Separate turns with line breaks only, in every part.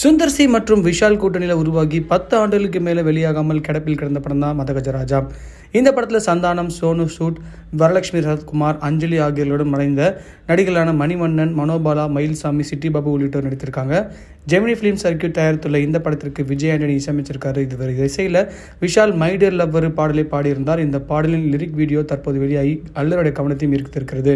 Sundar C மற்றும் விஷால் கூட்டணியில் உருவாகி பத்து ஆண்டுகளுக்கு மேலே வெளியாகாமல் கிடப்பில் கிடந்த படம் தான் மதகஜராஜா. இந்த படத்தில் சந்தானம் சோனு சூட் வரலட்சுமி சரத்குமார் அஞ்சலி ஆகியோருடன் மறைந்த நடிகர்களான மணிவண்ணன் மனோபாலா மயில்சாமி சிட்டி பாபு உள்ளிட்டோர் நடித்திருக்காங்க. ஜெமினி ஃபிலிம் சர்க்கியூட் தயாரித்துள்ள இந்த படத்திற்கு விஜய் ஆண்டனி இசையமைச்சிருக்காரு. இதுவரை இசையில் விஷால் மைடியர் லவ்வர் பாடலை பாடியிருந்தார். இந்த பாடலின் லிரிக் வீடியோ தற்போது வெளியாகி அல்லருடைய கவனத்தையும் ஈர்த்திருக்கிறது.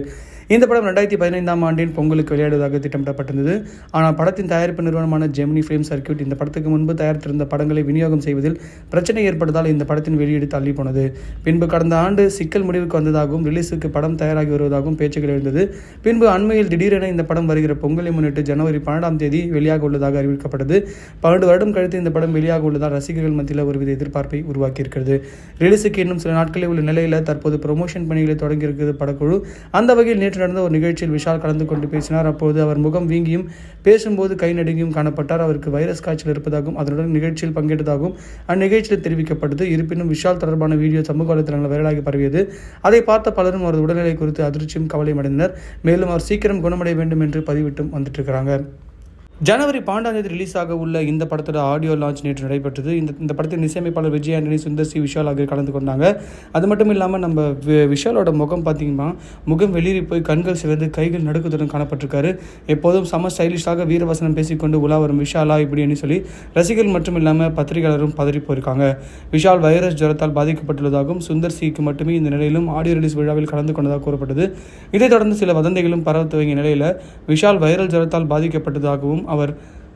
இந்த படம் ரெண்டாயிரத்தி பதினைந்தாம் ஆண்டின் பொங்கலுக்கு விளையாடுவதாக திட்டமிடப்பட்டிருந்தது. ஆனால் படத்தின் தயாரிப்பு நிறுவனமான ஜெமினி ஃபிலிம் சர்க்கியூட் இந்த படத்துக்கு முன்பு தயாரித்திருந்த படங்களை விநியோகம் செய்வதில் பிரச்சனை ஏற்பட்டதால் இந்த படத்தின் வெளியீடு தள்ளி போனது. பின்பு கடந்த ஆண்டு சிக்கல் முடிவுக்கு வந்ததாகவும் ரிலீஸுக்கு படம் தயாராகி வருவதாகவும் பேச்சுகள் எழுந்தது. பின்பு அண்மையில் திடீரென இந்த படம் வருகிற பொங்கலை முன்னிட்டு ஜனவரி பன்னெண்டாம் தேதி வெளியாக உள்ளதாக அறிவிக்கப்பட்டது. பன்னெண்டு வருடம் கழித்து இந்த படம் வெளியாக உள்ளதால் ரசிகர்கள் மத்தியில் ஒருவித எதிர்பார்ப்பை உருவாக்கியிருக்கிறது. ரிலீஸுக்கு இன்னும் சில நாட்களே உள்ள நிலையில் தற்போது ப்ரொமோஷன் பணிகளை தொடங்கியிருக்கிறது படக்குழு. அந்த வகையில் நேற்று நடந்த ஒரு நிகழ்ச்சியில் விஷால் கலந்து கொண்டு பேசினார். அப்போது அவர் முகம் வீங்கியும் பேசும்போது கை நடுங்கியும் காணப்பட்டார். அவருக்கு வைரஸ் காய்ச்சல் இருப்பதாகவும் அதனுடன் நிகழ்ச்சியில் பங்கேற்றதாகவும் அந்நிகழ்ச்சியில் தெரிவிக்கப்பட்டது. இருப்பினும் விஷால் தொடர்பான வீடியோ சமூக வலைதளங்களில் வைரலாகி பரவியது. அதை பார்த்த பலரும் அவரது உடல்நிலை குறித்து அதிர்ச்சியும் கவலையும் அடைந்தனர். மேலும் அவர் சீக்கிரம் குணமடைய வேண்டும் என்று பதிவிட்டும் வந்துட்டு இருக்கிறாங்க ஜனவரி பன்னெண்டாம் தேதி ரிலீஸ் ஆக உள்ள இந்த படத்தோட ஆடியோ லான்ச் நேற்று நடைபெற்றது. இந்த இந்த படத்தின் இசையமைப்பாளர் விஜய் ஆண்டனி சுந்தர் சி விஷால் ஆகியோர் கலந்து கொண்டாங்க. அது மட்டும் இல்லாமல் நம்ம வி- விஷாலோட முகம் பார்த்தீங்கன்னா முகம் வெளியேறி போய் கண்கள் சிறந்து கைகள் நடுக்குதுடன் காணப்பட்டிருக்காரு. எப்போதும் சம ஸ்டைலிஷாக வீரவசனம் பேசிக்கொண்டு உலா வரும் விஷாலா இப்படின்னு சொல்லி ரசிகர்கள் மட்டும் இல்லாமல் பத்திரிகையாளரும் பதறி போயிருக்காங்க. விஷால் வைரஸ் ஜுரத்தால் பாதிக்கப்பட்டுள்ளதாகவும் சுந்தர் சிக்கு மட்டுமே இந்த நிலையிலும் ஆடியோ ரிலீஸ் விழாவில் கலந்து கொண்டதாக கூறப்பட்டது. இதைத் தொடர்ந்து சில வதந்திகளும் பரவ துவங்கிய நிலையில் விஷால் வைரல் ஜுரத்தால் பாதிக்கப்பட்டதாகவும் அவர்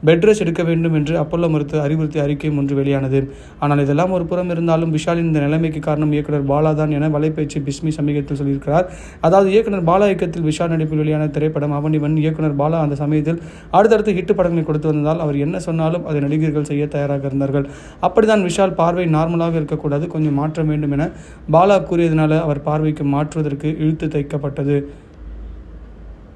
பெட் ரெஸ்ட் எடுக்க வேண்டும் என்று அப்பல்லோ மருத்துவ அறிவுறுத்தி அறிக்கையும் ஒன்று வெளியானது. ஆனால் இதெல்லாம் ஒரு புறம் இருந்தாலும் விஷாலின் இந்த நிலைமைக்கு காரணம் இயக்குனர் பாலா தான் என வலைப்பேச்சு பிஸ்மி சமீபத்தில் சொல்லியிருக்கிறார். அதாவது இயக்குனர் பாலா இயக்கத்தில் விஷால் நடிப்பில் வெளியான திரைப்படம் அவனிவன் இயக்குனர் பாலா அந்த சமயத்தில் அடுத்தடுத்து ஹிட்டு படங்களை கொடுத்து வந்ததால் அவர் என்ன சொன்னாலும் அதை நடிகர்கள் செய்ய தயாராக இருந்தார்கள். அப்படிதான் விஷால் பார்வை நார்மலாக இருக்கக்கூடாது. கொஞ்சம் மாற்ற வேண்டும் என பாலா கூறியதனால அவர் பார்வைக்கு மாற்றுவதற்கு இழுத்து தைக்கப்பட்டது.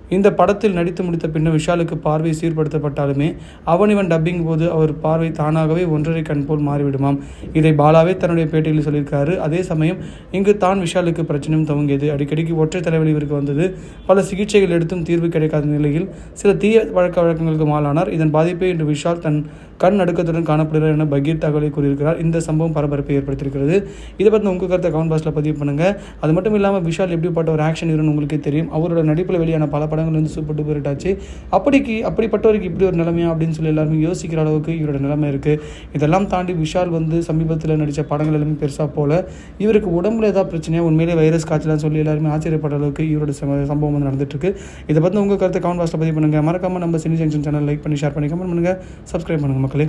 இந்த படத்தில் நடித்து முடித்த பின்னர் விஷாலுக்கு பார்வை சீர்படுத்தப்பட்டாலுமே அவன் இவன் டப்பிங் போது அவர் பார்வை தானாகவே ஒன்றரை கண் போல் மாறிவிடுமாம். இதை பாலாவே தன்னுடைய பேட்டியில் சொல்லியிருக்காரு. அதே சமயம் இங்கு தான் விஷாலுக்கு பிரச்சனையும் துவங்கியது. அடிக்கடிக்கு ஒற்றை தலைவலி இவருக்கு வந்தது. பல சிகிச்சைகள் எடுத்தும் தீர்வு கிடைக்காத நிலையில் சில தீய வழக்க வழக்கங்களுக்கு மாலானார். இதன் பாதிப்பை இன்று விஷால் தன் கண் நடுக்கத்துடன் காணப்படுகிறார் என பகீர் தகவலை கூறியிருக்கிறார். இந்த சம்பவம் பரபரப்பை ஏற்படுத்தியிருக்கிறது. இதை பற்றி உங்கள் கருத்தை கமெண்ட் பாக்ஸில் பதிவு பண்ணுங்கள் அது மட்டும் இல்லாமல் விஷால் எப்படிப்பட்ட ஒரு ஆக்ஷன் ஹீரோன்னு உங்களுக்கே தெரியும். அவரோட நடிப்பில் வெளியான பல படங்கள் வந்து சூப்பர் டூப்பர் ஆச்சு. அப்படிக்கு அப்படிப்பட்டவருக்கு இப்படி ஒரு நிலைமையா அப்படின்னு சொல்லி எல்லாருமே யோசிக்கிற அளவுக்கு இவரோட நிலைமை இருக்குது இதெல்லாம் தாண்டி விஷால் வந்து சமீபத்தில் நடித்த படங்கள் எல்லாமே பெருசாக போல. இவருக்கு உடம்புல ஏதாவது பிரச்சனையாக உண்மையிலே வைரஸ் காய்ச்சலாம் சொல்லி எல்லாருமே ஆச்சரியப்பட்ட அளவுக்கு இவரோட சம்பவம் வந்து நடந்துட்டுருக்கு. இதை பற்றி உங்கள் கருத்தை கமெண்ட் பாக்ஸில் பதிவு பண்ணுங்கள் மறக்காமல் நம்ம சினி ஜங்ஷன் சேனல் லைக் பண்ணி ஷேர் பண்ணி கமெண்ட் பண்ணுங்கள் சப்ஸ்கிரைப் பண்ணுங்கள் மக்களே